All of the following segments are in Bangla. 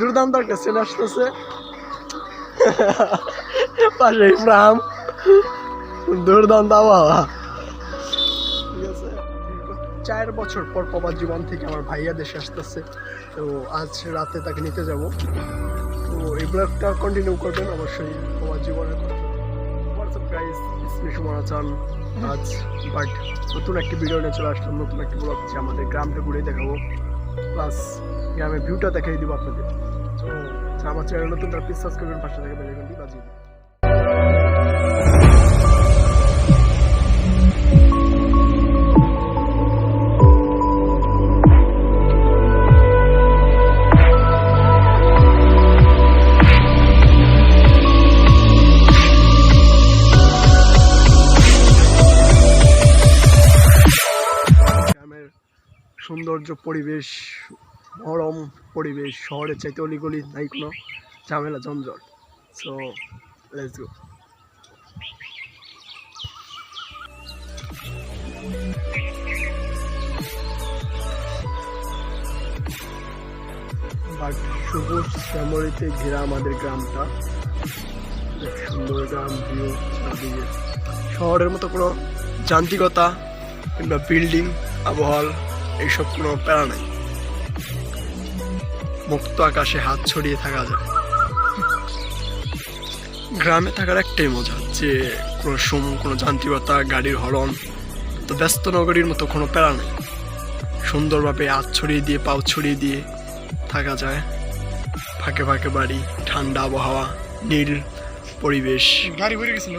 দুর্দান্ত একটা সিন আসতেছে। পাশে ইব্রাহিম দুর্দান্ত আবহাওয়া। চার বছর পর প্রবাস জীবন থেকে আমার ভাইয়া দেশে আসতেছে। তো আজ রাতে তাকে নিতে যাব। তো এই ব্লগটা কন্টিনিউ করবেন অবশ্যই প্রবাস জীবনের কথা। হোয়াটসঅ্যাপ গাইস ইসমি আচান আজ বাট নতুন একটি ভিডিও নিয়ে চলে আসলাম, নতুন একটি ব্লগ যে আমাদের গ্রামটা ঘুরে দেখাবো। প্লাস গ্রামের ভিউটা দেখাই দিব আপনাদের। তো, আমার চ্যানেল নতুন, তারা প্লিজ সাবস্ক্রাইব করবেন পাশে থেকে বেলাইকনটি বাজিয়ে দিন। সৌন্দর্য পরিবেশ মরম পরিবেশ, শহরের চাইতে অলিগলি নাই কোনো ঝামেলা জঞ্জট সো লেটস গো বাট সবুজ শ্যামলিতে ঘেরা আমাদের গ্রামটা সুন্দর গ্রাম শহরের মতো কোনো যান্ত্রিকতা কিংবা বিল্ডিং আবহাওয়া এইসব কোনো প্যারা নাই। মুক্ত আকাশে হাত ছড়িয়ে থাকা যায়। গ্রামে থাকার একটাই মজা যে, কোনো সুম, কোনো যান্ত্রিকতা, গাড়ির হরন তো ব্যস্ত নগরীর মতো কোনো প্যারা নেই। সুন্দরভাবে হাত ছড়িয়ে দিয়ে, পাও ছড়িয়ে দিয়ে থাকা যায়। ফাঁকে ফাঁকে বাড়ি, ঠান্ডা আবহাওয়া, নীল পরিবেশ। গাড়ি ভরে গেছিল।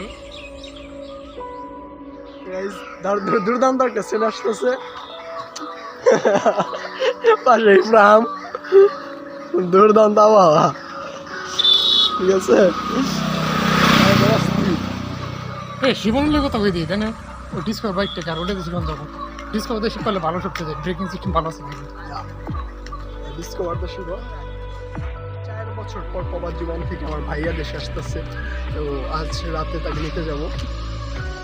দুর্দান্ত একটা সিন আসতেছে। পাশে ইব্রাহিম দুর্দান্ত আবহাওয়া ঠিক আছে? এ শিবনের কথা কই দিই তাই না ও ডিসকভার বাইকটা আর ওটা দিয়েছিলাম তখন ডিসকভার দিয়ে শিখলে ভালো সবচেয়ে ব্রেকিং সিস্টেম ভালো আছে ডিসকভার দ্য শুভ চার বছর পর প্রবাস জীবন থেকে আমার ভাইয়া দেশে আসতেছে। তো আজ রাতে তাকে নিতে যাব।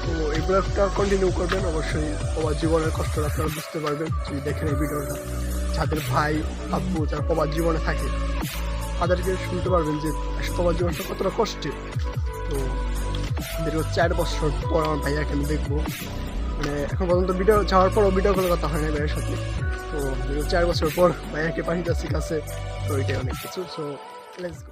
তো এই ব্লগটা কন্টিনিউ করবেন। অবশ্যই প্রবাস জীবনের কষ্টটা আপনারা বুঝতে পারবেন। যদি দেখেন এই ভিডিওটা, যাদের ভাই আব্বু যারা প্রবাস জীবনে থাকে, তাদেরকে শুনতে পারবেন যে প্রবাস জীবনটা কতটা কষ্টের। তো দীর্ঘ চার বছর পর আমার ভাইয়াকে আমি দেখব। মানে এখন পর্যন্ত ভিডিও যাওয়ার পরও ভিডিও করার কথা হয় না ভাইয়ের সাথে। তো দীর্ঘ চার বছর পর ভাইয়াকে পাঠিয়ে যাচ্ছি তো এটাই অনেক কিছু। So let's go